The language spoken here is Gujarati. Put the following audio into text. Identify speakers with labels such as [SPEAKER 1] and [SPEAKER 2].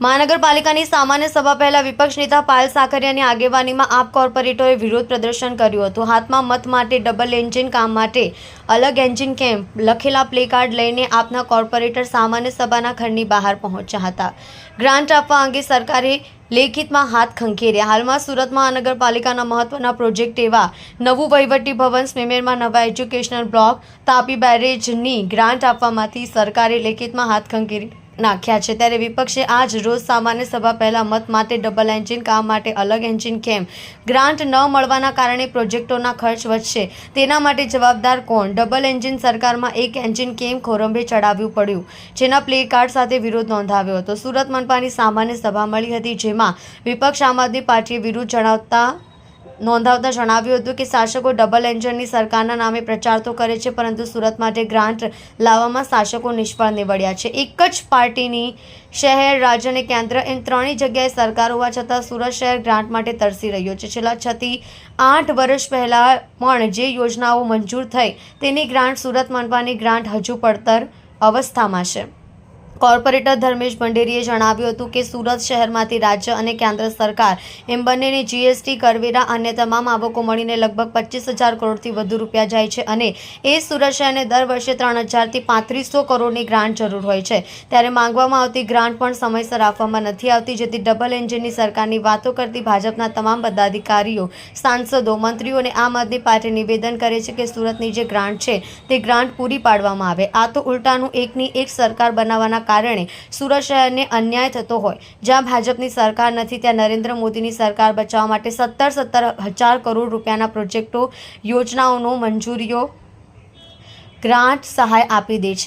[SPEAKER 1] મહાનગરપાલિકાની સામાન્ય સભા પહેલા વિપક્ષ નેતા પાયલ સાકરિયાની આગેવાનીમાં આપ કોર્પોરેટરોએ વિરોધ પ્રદર્શન કર્યું હતું. હાથમાં મત માટે ડબલ એન્જિન કામ માટે અલગ એન્જિન કેમ્પ લખેલા પ્લે કાર્ડ લઈને આપના કોર્પોરેટર સામાન્ય સભાના ઘરની બહાર પહોંચ્યા હતા. ગ્રાન્ટ આપવા અંગે સરકારે લેખિતમાં હાથ ખંખેર્યા. હાલમાં સુરત મહાનગરપાલિકાના મહત્વના પ્રોજેક્ટ એવા નવું વહીવટી ભવન સ્વિમેરમાં નવા એજ્યુકેશનલ બ્લોક, તાપી બેરેજની ગ્રાન્ટ આપવામાંથી સરકારે લેખિતમાં હાથ ખંખેરી નાખ્યા છે. ત્યારે વિપક્ષે આજ રોજ સામાન્ય સભા પહેલા મત માટે ડબલ એન્જિન કામ માટે અલગ એન્જિન કેમ? ગ્રાન્ટ ન મળવાના કારણે પ્રોજેક્ટોના ખર્ચ વધશે. તેના માટે જવાબદાર કોણ? ડબલ એન્જિન સરકારમાં એક એન્જિન કેમ ખોરંભે ચડાવવું પડ્યું? જેના પ્લે કાર્ડ સાથે વિરોધ નોંધાવ્યો હતો. સુરત મનપાની સામાન્ય સભા મળી હતી, જેમાં વિપક્ષ આમ આદમી પાર્ટીએ વિરોધ જણાવતા નોંધાવતા જણાવ્યું હતું કે શાસકો ડબલ એન્જિનની સરકારના નામે પ્રચાર તો કરે છે, પરંતુ સુરત માટે ગ્રાન્ટ લાવવામાં શાસકો નિષ્ફળ નીવડ્યા છે. એક જ પાર્ટીની શહેર, રાજ્ય અને કેન્દ્ર એમ ત્રણેય જગ્યાએ સરકાર હોવા છતાં સુરત શહેર ગ્રાન્ટ માટે તરસી રહ્યો છે. છેલ્લા છથી આઠ વર્ષ પહેલાં પણ જે યોજનાઓ મંજૂર થઈ તેની ગ્રાન્ટ સુરત મનપાની ગ્રાન્ટ હજુ પડતર અવસ્થામાં છે. કોર્પોરેટર ધર્મેશ ભંડેરીએ જણાવ્યું હતું કે સુરત શહેરમાંથી રાજ્ય અને કેન્દ્ર સરકાર એમ બંનેની જીએસટી કરવેરા અને તમામ આવકો મળીને લગભગ પચીસ હજાર કરોડથી વધુ રૂપિયા જાય છે અને એ સુરત શહેરને દર વર્ષે ત્રણ હજારથી પાંત્રીસો કરોડની ગ્રાન્ટ જરૂર હોય છે. ત્યારે માંગવામાં આવતી ગ્રાન્ટ પણ સમયસર આપવામાં નથી આવતી, જેથી ડબલ એન્જિનની સરકારની વાતો કરતી ભાજપના તમામ પદાધિકારીઓ, સાંસદો, મંત્રીઓ અને આમ આદમી પાર્ટી નિવેદન કરે છે કે સુરતની જે ગ્રાન્ટ છે તે ગ્રાન્ટ પૂરી પાડવામાં આવે. આ તો ઉલટાનું એકની એક સરકાર બનાવવાના કારણે સુરત શહેરને અન્યાય થતો હોય. જ્યાં ભાજપની સરકાર નથી, ત્યાં નરેન્દ્ર મોદીની સરકાર બચાવવા માટે સત્તર સત્તર હજાર કરોડ રૂપિયાના પ્રોજેક્ટો યોજનાઓનો મંજૂરીઓ ગ્રાન્ટ સહાય આપી દે છે.